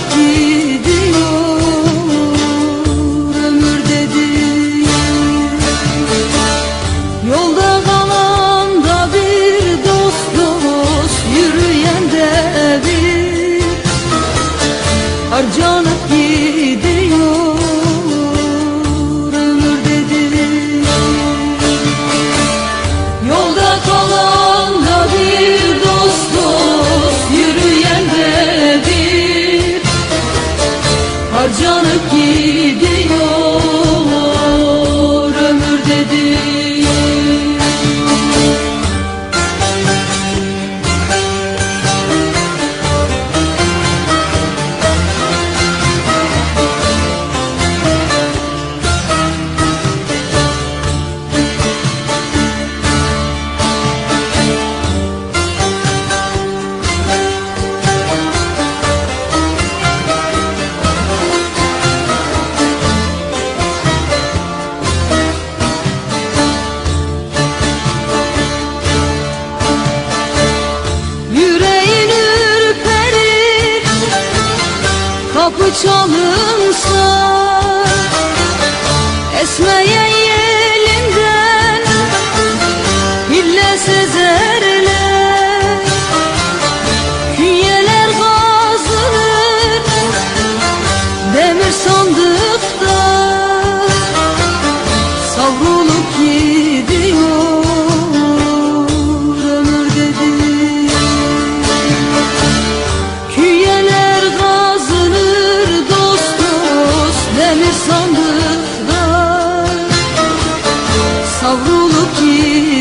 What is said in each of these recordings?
aqui. see. çalınsa beni sandılar Savrulup gitti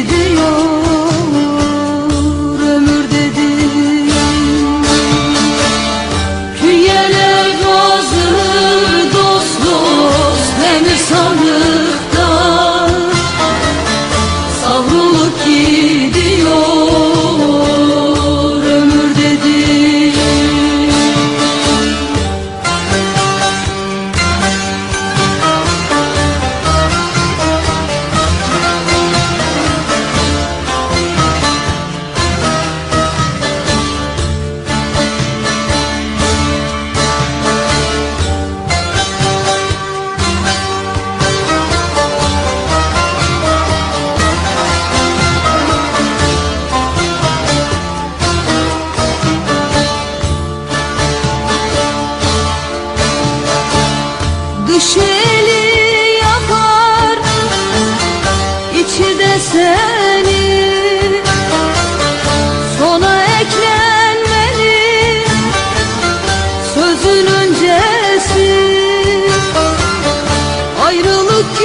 neşeli yapar içi de seni. Sona eklenmeli sözün öncesi. Ayrılık